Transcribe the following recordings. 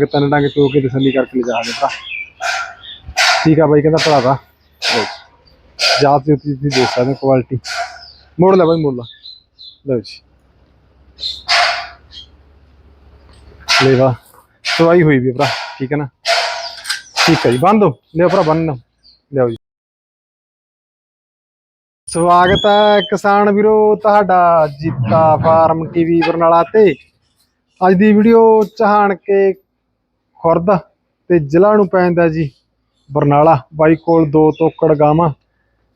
ਕਿ ਤਿੰਨ ਡੰਗ ਚੋ ਕੇ ਤਸੱਲੀ ਕਰਕੇ ਲੈ ਜਾਵਾਂਗੇ ਭਰਾ। ਠੀਕ ਆ ਬਾਈ, ਕਹਿੰਦਾ ਭਰਾਵਾ ਲਓ ਜਾਤ ਦੀ ਤੁਸੀਂ ਦੇਖ ਸਕਦੇ ਕੁਆਲਿਟੀ ਮੋੜ ਲੈ ਬਾਈ ਮੋੜ ਲੈ। ਲਓ ਜੀ। ਲੈ ਸਵਾਈ ਹੋਈ ਵੀ ਭਰਾ, ਠੀਕ ਹੈ ਨਾ? ਠੀਕ ਹੈ ਜੀ, ਬੰਨ ਦੋ। ਲਿਓ ਭਰਾ, ਬੰਨ ਲਿਓ ਜੀ। ਸਵਾਗਤ ਹੈ ਕਿਸਾਨ ਵੀਰੋ, ਤੁਹਾਡਾ ਜੀਤਾ ਫਾਰਮ ਟੀਵੀ ਬਰਨਾਲਾ ਤੇ। ਅੱਜ ਦੀ ਵੀਡੀਓ ਚਾਹਣ ਕੇ ਖੁਰਦ ਤੇ ਜ਼ਿਲ੍ਹਾ ਨੂੰ ਪੈਂਦਾ ਜੀ ਬਰਨਾਲਾ। ਬਾਈ ਕੋਲ ਦੋ ਤੋਕੜ ਗਾਵਾਂ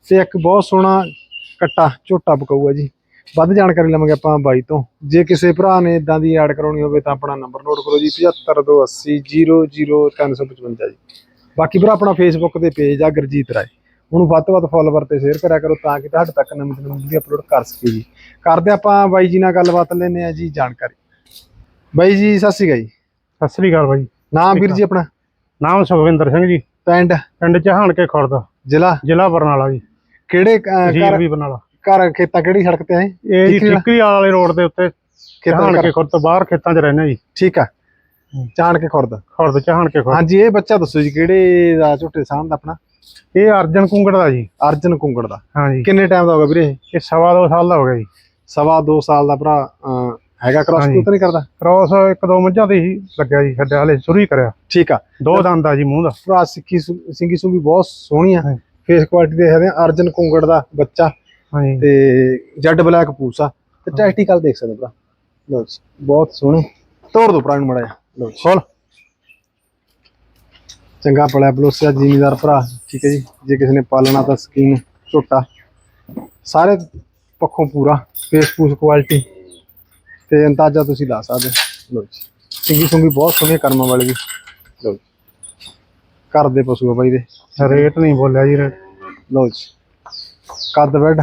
ਤੇ ਇੱਕ ਬਹੁਤ ਸੋਹਣਾ ਕੱਟਾ ਝੋਟਾ ਬਕਾਊ ਹੈ ਜੀ। ਵੱਧ ਜਾਣਕਾਰੀ ਲਵਾਂਗੇ ਆਪਾਂ ਬਾਈ ਤੋਂ। ਜੇ ਕਿਸੇ ਭਰਾ ਨੇ ਇਦਾਂ ਦੀ ਐਡ ਕਰਾਉਣੀ ਹੋਵੇ ਤਾਂ ਆਪਣਾ ਨੰਬਰ ਨੋਟ ਕਰੋ ਜੀ 7528000355 ਜੀ। ਬਾਕੀ ਭਰਾ, ਆਪਣਾ ਫੇਸਬੁੱਕ ਤੇ ਪੇਜ ਆ ਗੁਰਜੀਤ ਰਾਏ। ਉਹਨੂੰ ਵੱਧ ਤੋਂ ਵੱਧ ਫੋਲੋਵਰ ਤੇ ਸ਼ੇਅਰ ਕਰਿਆ ਕਰੋ ਤਾਂ ਕਿ ਤੁਹਾਡੇ ਤੱਕ ਨਵੀਂ ਤੋਂ ਨਵੀਂ ਵੀਡੀਓ ਅਪਲੋਡ ਕਰ ਸਕੀਏ ਜੀ। ਕਰਦੇ ਆਪਾਂ ਬਾਈ ਜੀ ਨਾਲ ਗੱਲਬਾਤ ਲੈਨੇ ਆ ਜੀ ਜਾਣਕਾਰੀ। ਬਾਈ ਜੀ, ਸਤਿ ਸ਼੍ਰੀ ਅਕਾਲ ਜੀ। ਸਤਿ ਸ੍ਰੀ ਅਕਾਲ ਬਾਈ। ਨਾਮ ਵੀਰ ਜੀ ਆਪਣਾ? ਨਾਮ ਸੁਖਵਿੰਦਰ ਸਿੰਘ ਜੀ। ਪਿੰਡ? ਪਿੰਡ ਚਹਾਨ ਕੇ ਖੁਰਦ। ਜ਼ਿਲ੍ਹਾ? ਜ਼ਿਲ੍ਹਾ ਬਰਨਾਲਾ ਜੀ। ਕਿਹੜੇ ਘਰ ਵੀ ਬਰਨਾਲਾ। ਘਰ ਖੇਤਾਂ ਕਿਹੜੀ ਸੜਕ ਤੇ ਹੈ ਇਹ? ਜੀ ਠੀਕਰੀ ਵਾਲਾ? ਰੋਡ ਦੇ ਉੱਤੇ ਦੇ ਕੇ। ਖੁਰਦ ਤੋਂ ਬਾਹਰ ਖੇਤਾਂ 'ਚ ਰਹਿੰਦੇ ਜੀ। ਠੀਕ ਆ। ਚਾਣ ਕੇ ਖੁਰਦ। ਖੁਰਦ ਚਹਾਨ ਕੇ ਖੁਰਦ। ਹਾਂਜੀ ਇਹ ਬੱਚਾ ਦੱਸੋ ਜੀ ਕਿਹੜੇ ਦਾ ਝੋਟੇ ਸਾਹਣ ਦਾ ਆਪਣਾ? ਇਹ ਅਰਜਨ ਕੁੰਗੜ ਦਾ ਜੀ। ਅਰਜਨ ਕੁੰਗੜ ਦਾ। ਹਾਂਜੀ। ਕਿੰਨੇ ਟਾਈਮ ਦਾ ਹੋਗਾ ਵੀਰੇ ਇਹ? ਸਵਾ ਦੋ ਸਾਲ ਦਾ ਹੋ ਗਿਆ ਜੀ। ਸਵਾ ਦੋ ਸਾਲ ਦਾ ਭਰਾ ਹੈਗਾ ਕ੍ਰਾਸ ਹਾਂਜੀ। ਤਾਂ ਨਹੀਂ ਕਰਦਾ? ਕ੍ਰੋਸ ਇੱਕ ਦੋ ਮੱਝਾਂ ਦੀ ਹੀ ਲੱਗਿਆ ਜੀ ਛੱਡਿਆ ਹਲੇ ਸ਼ੁਰੂ ਹੀ ਕਰਿਆ। ਠੀਕ ਆ। ਦੋ ਦੰਦ ਆ ਜੀ ਮੂੰਹ ਦਾ। ਭਰਾ ਸਿੱਕੀ ਸੁ- ਸਿੰਗੀ ਸੁੰਗੀ ਬਹੁਤ ਸੋਹਣੀ ਆ। ਹਾਂਜੀ। ਫੇਸ ਕੁਆਲਿਟੀ ਦੇਖਦੇ ਆ। ਅਰਜਨ ਕੁੰਗੜ ਦਾ ਬੱਚਾ। ਹਾਂਜੀ। ਤੇ ਜੈਡ ਬਲੈਕ ਪੂਸਾ। ਤੇ ਟੈਕਟੀਕਲ ਦੇਖ ਸਕਦੇ ਹੋ ਭਰਾ। ਲਓ ਜੀ ਬਹੁਤ ਸੋਹਣੇ। ਤੋੜ ਦੋ ਭਰਾ ਨੂੰ ਮੜਾ ਲਓ ਜੀ। ਖੋਲ। ਚੰਗਾ ਪਲਿਆ ਬਲੋਸਿਆ ਜ਼ਿਮੀਦਾਰ ਭਰਾ। ਠੀਕ ਹੈ ਜੀ। ਜੇ ਕਿਸੇ ਨੇ ਪਾਲਣਾ ਤਾਂ ਸਕੀਨ ਝੋਟਾ। ਸਾਰੇ ਪੱਖੋਂ ਪੂਰਾ। ਫੇਸ ਪੂਸ ਕੁਆਲਿਟੀ ਤੇ ਅੰਦਾਜ਼ਾ ਤੁਸੀਂ ਲਾ ਸਕਦੇ। ਲਓ ਜੀ। ਸਿੰਗੀ ਸੁੰਗੀ ਬਹੁਤ ਸੋਹਣੇ ਕਰਮਾਂ ਵਾਲੇ ਵੀ। ਲਓ ਜੀ। ਘਰ ਦੇ ਪਸ਼ੂ ਆ ਬਾਈ ਦੇ। ਰੇਟ ਨਹੀਂ ਬੋਲਿਆ ਜੀ ਰੇਟ। ਲਓ ਜੀ। ਕੱਦ ਬੈਡ।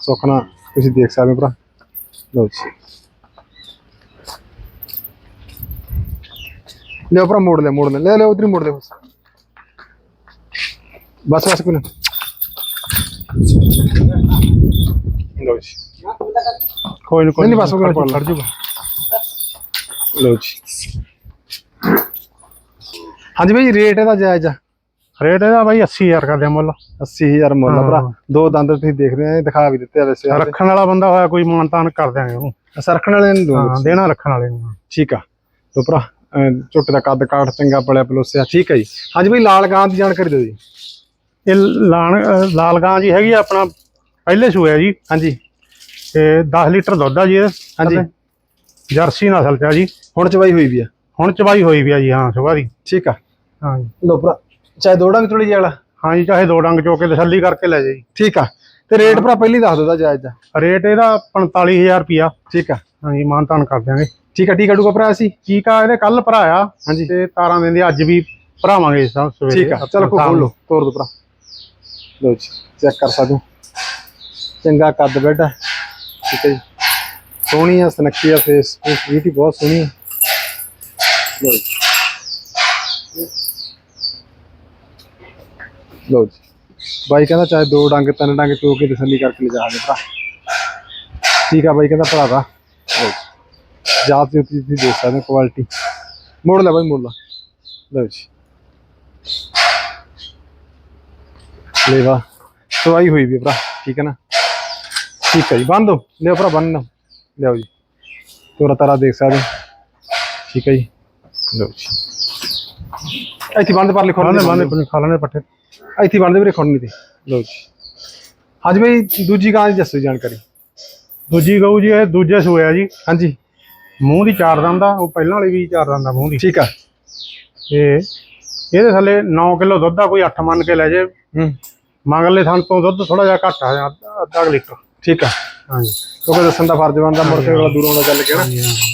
ਸੁਖਣਾ ਤੁਸੀਂ ਦੇਖ ਸਕਦੇ ਹੋ ਭਰਾ। ਲਓ ਜੀ। ਲਿਓ ਭਰਾ ਮੋੜ ਲੈ ਮੋੜ ਲੈ। ਲੈ ਲੈ ਉਧਰ ਮੋੜ ਦੇ ਬਸ। ਬਸ ਬਸ ਕੋਈ ਨਾ। ਲਓ ਜੀ। ਕੋਈ ਨਹੀਂ ਕੋਈ ਨਹੀਂ, ਬਸ ਉਹ ਖੜ ਜੂਗਾ। ਲਓ ਜੀ। ਹਾਂਜੀ ਭਾਈ ਰੇਟ ਇਹਦਾ ਜਾਇਜ਼ ਆ। ਰੇਟ ਇਹਦਾ ਬਾਈ 80000 ਕਰਦੇ ਆ ਮੁੱਲ। 80000 ਮੁੱਲ ਆ ਭਰਾ। ਦੋ ਦੰਦ ਤੁਸੀਂ ਦੇਖ ਰਹੇ ਆ ਦਿਖਾ ਵੀ ਦਿੱਤੇ ਆ ਵੈਸੇ। ਰੱਖਣ ਵਾਲਾ ਬੰਦਾ ਹੋਇਆ ਕੋਈ ਮਾਨਤਾਨ ਕਰ ਦਿਆਂਗੇ ਉਹਨੂੰ। ਸਰਖਣ ਵਾਲੇ ਨੂੰ ਦੋ ਹਾਂ ਦੇਣਾ ਰੱਖਣ ਵਾਲੇ ਨੂੰ। ਠੀਕ ਆ। ਤੋ ਭਰਾ ਝੋਟੇ ਦਾ ਕੱਦ ਕਾਠ ਚੰਗਾ ਪਲਿਆ ਪਲੋਸਿਆ ਠੀਕ ਹੈ ਜੀ। ਹਾਂਜੀ ਭਾਈ ਲਾਲ ਗਾਂ ਦੀ ਜਾਣਕਾਰੀ ਦਿਓ ਜੀ। ਇਹ ਲਾਲ ਗਾਂ ਜੀ ਹੈਗੀ ਆ ਆਪਣਾ ਪਹਿਲੇ ਸੂਆ ਜੀ। ਹਾਂਜੀ। ਤੇ 10 ਲੀਟਰ ਦੁੱਧ ਆ ਜੀ ਇਹਦੇ ਹਾਂਜੀ। ਜਰਸੀ ਨਸਲ ਚ ਆ ਜੀ। ਹੁਣ ਚਵਾਈ ਹੋਈ ਵੀ ਆ। ਹੁਣ ਚਵਾਈ ਹੋਈ ਵੀ ਆ ਜੀ ਹਾਂ ਸੁਬਾਹ ਦੀ। ਠੀਕ ਆ। ਹਾਂ ਜੀ। ਲੋ ਭਰਾ ਚਾਹੇ ਦੋ ਡੰਗ ਚੁਲੀ ਜਾਲਾ ਹਾਂ ਜੀ ਚਾਹੇ ਦੋ ਡੰਗ ਚੋ ਕੇ ਤਸੱਲੀ ਕਰਕੇ ਲੈ ਜਾਈ। ਠੀਕ ਆ। ਤੇ ਰੇਟ ਭਰਾ ਪਹਿਲੀ ਦੱਸ ਦੋ ਦਾ ਜਾਇਜ਼ ਦਾ। ਰੇਟ ਇਹਦਾ 45000 ਰੁਪਿਆ ਠੀਕ ਆ। ਹਾਂ ਜੀ ਮਾਨਤਾਨ ਕਰ ਦਿਆਂਗੇ। ਠੀਕ ਆ ਠੀਕ ਆ ਡੂਗਾ ਭਰਾ ਅਸੀਂ? ਠੀਕ ਆ ਇਹਦੇ ਕੱਲ ਭਰਾਇਆ ਹਾਂਜੀ ਤੇ ਤਾਰਾਂ ਦਿੰਦੇ ਅੱਜ ਵੀ ਭਰਾਵਾਂਗੇ ਸਭ ਸਵੇਰੇ। ਠੀਕ ਆ। ਚਲੋ ਕੋ ਖੋਲ ਲੋ ਤੋੜ ਦੋ ਭਰਾ। ਲੋ ਜੀ ਚੈੱਕ ਕਰ ਸਕਦੇ। ਚੰਗਾ ਕੱਦ ਬੈੱਡ ਆ ਠੀਕ ਹੈ ਜੀ ਸੋਹਣੀ ਆ, ਸਨੱਖੀ ਆ ਫੇਸ ਫੇਸ ਬਿਊਟੀ ਬਹੁਤ ਸੋਹਣੀ ਆ। ਲੋ ਜੀ। ਲੋ ਜੀ। ਬਾਈ ਕਹਿੰਦਾ ਚਾਹੇ ਦੋ ਡੰਗ, ਤਿੰਨ ਡੰਗ ਚੋ ਕੇ ਤਸੱਲੀ ਕਰਕੇ ਲਿਜਾ ਦੇ ਭਰਾ। ਠੀਕ ਆ ਬਾਈ ਕਹਿੰਦਾ ਭਰਾਵਾ ਲਓ ਜੀ। ਜਾਤ ਦੀ ਉੱਤੇ ਤੁਸੀਂ ਦੇਖ ਸਕਦੇ ਕੁਆਲਿਟੀ ਮੋੜ ਲੈ ਬਾਈ, ਮੋੜ ਲੈ। ਲਓ ਜੀ। ਲੇਵਾ। ਸਵਾਈ ਹੋਈ ਵੀ ਭਰਾ। ਠੀਕ ਹੈ ਨਾ? ਠੀਕ ਹੈ ਜੀ ਬੰਨ ਦੋ ਲਿਓ ਭਰਾ ਬੰਨ। ਲਿਓ ਜੀ। ਤੋਰਾ ਤਾਰਾ ਦੇਖ ਸਕਦੇ। ਠੀਕ ਹੈ ਜੀ। ਲਓ ਜੀ। ਇੱਥੇ ਬੰਦ ਪਰ ਲਿਖੋ ਬਾਣੇ ਕੋਈ ਖਾ ਲੈਣੇ ਪੱਠੇ। ਇੱਥੇ ਬੰਦ ਵੀਰੇ ਖੋਣੀ ਤੇ। ਲਓ ਜੀ। ਹਾਂਜੀ ਭਾਈ ਦੂਜੀ ਗਾਂ ਦੀ ਦੱਸੋ ਜਾਣਕਾਰੀ। ਦੂਜੀ ਗਊ ਜੀ ਇਹ ਦੂਜੇ ਸੂਆ ਜੀ। ਹਾਂਜੀ। ਮੂੰਹ ਦੀ ਚਾਰ ਦੰਦ ਉਹ ਪਹਿਲਾਂ ਵਾਲੀ ਵੀ ਚਾਰ ਦੰਦ ਮੂੰਹ ਦੀ। ਠੀਕ ਆ। ਤੇ ਇਹਦੇ ਥੱਲੇ 9 ਕਿਲੋ ਦੁੱਧ ਆ ਕੋਈ 8 ਮੰਨ ਕੇ ਲੈ ਜੇ। ਹੂੰ। ਮਗਰਲੇ ਥਣ ਤੋਂ ਦੁੱਧ ਥੋੜਾ ਜਿਹਾ ਘੱਟ ਆ ਅੱਧਾ- ਲੀਟਰ। ਠੀਕ ਆ? ਹਾਂਜੀ। ਕਿਉਂਕਿ ਦੱਸਣ ਦਾ ਫਰਜ਼ ਬਣਦਾ ਮੁੜ ਕੇ ਅਗਲਾ ਦੂਰੋਂ ਦਾ ਚੱਲ ਕੇ ਨਾ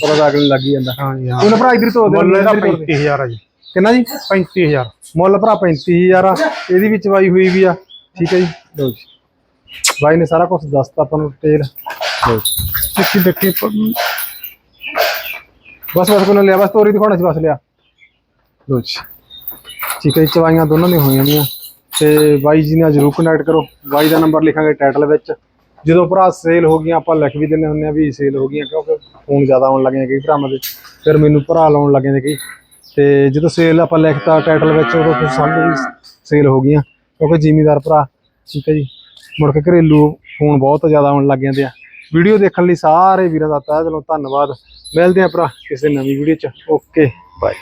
ਪਤਾ ਤਾਂ ਅਗਲੇ ਨੂੰ ਲੱਗ ਹੀ ਜਾਂਦਾ। ਹਾਂਜੀ ਹਾਂ। ਉਹਨੇ ਭਰਾ ਇਧਰ ਤੋਂ ਮੁੱਲ ਇਹਦਾ 35000 ਆ ਜੀ। ਕਿੰਨਾ ਜੀ? 35000 ਮੁੱਲ ਭਰਾ 35000 ਆ ਇਹਦੀ ਵੀ ਚਵਾਈ ਹੋਈ ਵੀ ਆ। ਠੀਕ ਹੈ ਜੀ? ਲਓ ਜੀ। ਬਾਈ ਨੇ ਸਾਰਾ ਕੁਝ ਦੱਸਤਾ ਆਪਾਂ ਨੂੰ ਡਿਟੇਲ ਲਓ ਜੀ। ਦੇਖੀ ਬਸ ਬਸ ਕੋਲ ਲਿਆ ਬਸ ਤੋਰੀ ਦਿਖਾਉਣਾ ਸੀ ਬਸ ਲਿਆ। ਲਓ ਜੀ। ਠੀਕ ਹੈ ਚਵਾਈਆਂ ਦੋਨਾਂ ਦੀਆਂ ਹੋਈਆਂ ਦੀਆਂ ਤੇ ਬਾਈ ਜੀ ਨਾਲ ਜਰੂਰ ਕੰਟੈਕਟ ਕਰੋ। ਬਾਈ ਦਾ ਨੰਬਰ ਲਿਖਾਂਗੇ ਟਾਈਟਲ ਵਿੱਚ। ਜਦੋਂ ਭਰਾ ਸੇਲ ਹੋ ਗਈਆਂ, ਆਪਾਂ ਲਿਖ ਵੀ ਦਿੰਦੇ ਹੁੰਦੇ ਆ ਵੀ ਸੇਲ ਹੋ ਗਈਆਂ, ਕਿਉਂਕਿ ਫੋਨ ਜ਼ਿਆਦਾ ਆਉਣ ਲੱਗੇ ਕਈ ਭਰਾਵਾਂ ਦੇ। ਫਿਰ ਮੈਨੂੰ ਭਰਾ ਲਾਉਣ ਲੱਗੇ ਨੇ ਕਈ। ਤੇ ਜਦੋਂ ਸੇਲ ਆਪਾਂ ਲਿਖਤਾ ਟਾਈਟਲ ਵਿੱਚ, ਉਦੋਂ ਫਿਰ ਸਮਝੋ ਵੀ ਸੇਲ ਹੋ ਗਈਆਂ। ਕਿਉਂਕਿ ਜ਼ਿਮੀਦਾਰ ਭਰਾ, ਠੀਕ ਹੈ ਜੀ। ਮੁੜ ਕੇ ਘਰੇਲੂ ਫੋਨ ਬਹੁਤ ਜ਼ਿਆਦਾ ਆਉਣ ਲੱਗ ਜਾਂਦੇ ਆ। ਵੀਡੀਓ ਦੇਖਣ ਲਈ ਸਾਰੇ ਵੀਰਾਂ ਦਾ ਤਹਿ ਦਿਲੋਂ ਧੰਨਵਾਦ। ਮਿਲਦੇ ਆ ਭਰਾ ਕਿਸੇ ਨਵੀਂ ਵੀਡੀਓ 'ਚ। Okay bye